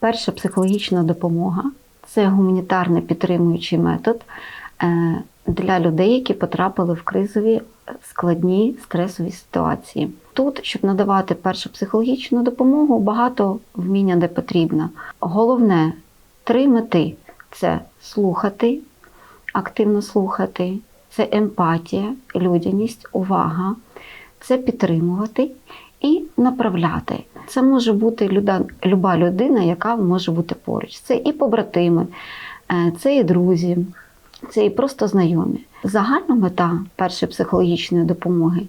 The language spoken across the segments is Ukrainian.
Перша психологічна допомога це гуманітарний підтримуючий метод е, для людей, які потрапили в кризові складні стресові ситуації. Тут, щоб надавати першу психологічну допомогу, багато вміння де потрібно. Головне три мети це слухати, активно слухати, це емпатія, людяність, увага, це підтримувати і направляти. Це може бути люда, люба людина, яка може бути поруч. Це і побратими, е, це і друзі, це і просто знайомі. Загальна мета першої психологічної допомоги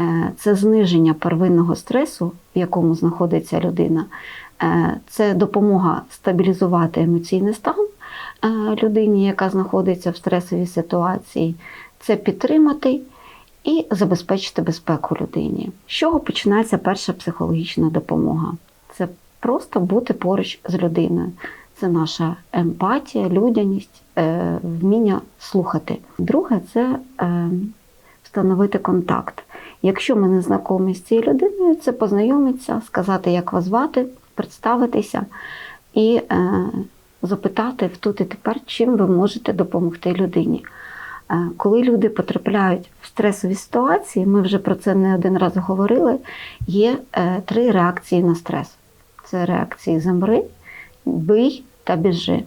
е, це зниження первинного стресу, в якому знаходиться людина. Е, Це допомога стабілізувати емоційний стан людині, яка знаходиться в стресовій ситуації, це підтримати і забезпечити безпеку людині. З чого починається перша психологічна допомога? Це просто бути поруч з людиною. Це наша емпатія, людяність, е, вміння слухати. Друге це е, встановити контакт. Якщо ми не знайомі з цією людиною, це познайомитися, сказати, як вас звати, представитися і е, запитати в тут і тепер, чим ви можете допомогти людині. Е, Коли люди потрапляють в стресові ситуації, ми вже про це не один раз говорили, є е, три реакції на стрес: це реакції замри, бий та біжи.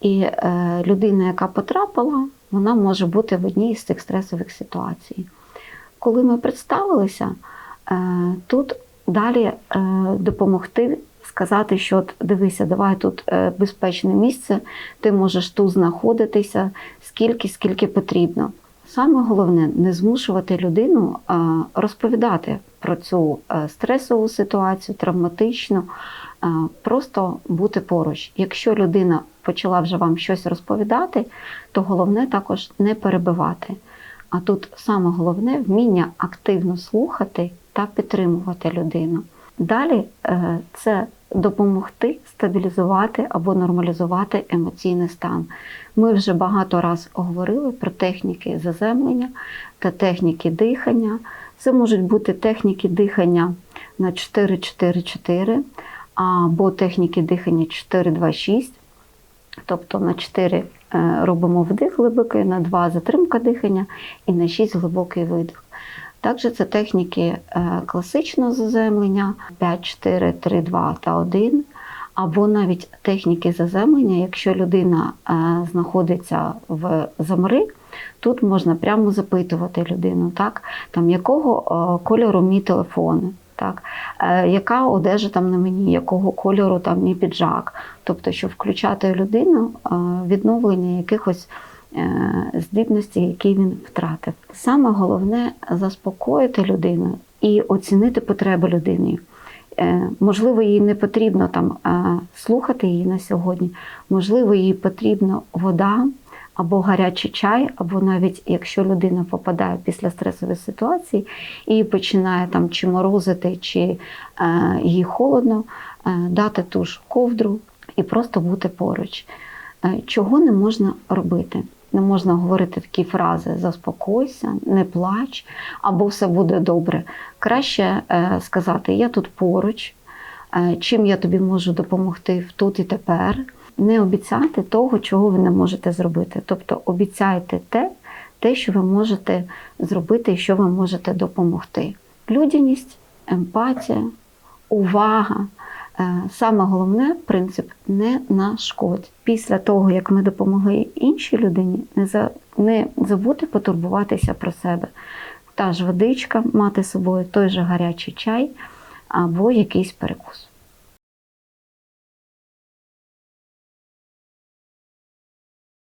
І е, людина, яка потрапила, вона може бути в одній з цих стресових ситуацій. Коли ми представилися, тут далі допомогти сказати, що от, дивися, давай тут е, безпечне місце, ти можеш тут знаходитися скільки, скільки потрібно. Саме головне не змушувати людину е, розповідати про цю е, стресову ситуацію, травматичну, просто бути поруч. Якщо людина почала вже вам щось розповідати, то головне також не перебивати. А тут саме головне вміння активно слухати та підтримувати людину. Далі е, це допомогти стабілізувати або нормалізувати емоційний стан. Ми вже багато раз говорили про техніки заземлення та техніки дихання. Це можуть бути техніки дихання на 4-4-4 або техніки дихання 4-2-6. Тобто на 4 е, робимо вдих глибокий, на 2 затримка дихання і на 6 глибокий видих. Також це техніки е, класичного заземлення 5, 4, 3, 2 та 1. Або навіть техніки заземлення, якщо людина е, знаходиться в замри, тут можна прямо запитувати людину, так, там, якого е, кольору мій телефон, так, яка одежа там на мені, якого кольору там мій піджак. Тобто, щоб включати людину відновлення якихось е, здібностей, які він втратив. Саме головне заспокоїти людину і оцінити потреби людини. Е, Можливо, їй не потрібно там е, слухати її на сьогодні, можливо, їй потрібна вода або гарячий чай, або навіть якщо людина попадає після стресової ситуації і починає там чи морозити, чи їй холодно, дати ту ж ковдру і просто бути поруч. Чого не можна робити? Не можна говорити такі фрази заспокойся, не плач, або все буде добре. Краще е, сказати Я тут поруч, е, чим я тобі можу допомогти тут і тепер. Не обіцяти того, чого ви не можете зробити. Тобто обіцяйте те, те, що ви можете зробити і що ви можете допомогти. Людяність, емпатія, увага. Е, Саме головне принцип не нашкодь. Після того, як ми допомогли іншій людині, не за не забути потурбуватися про себе. Та ж водичка мати з собою, той же гарячий чай або якийсь перекус.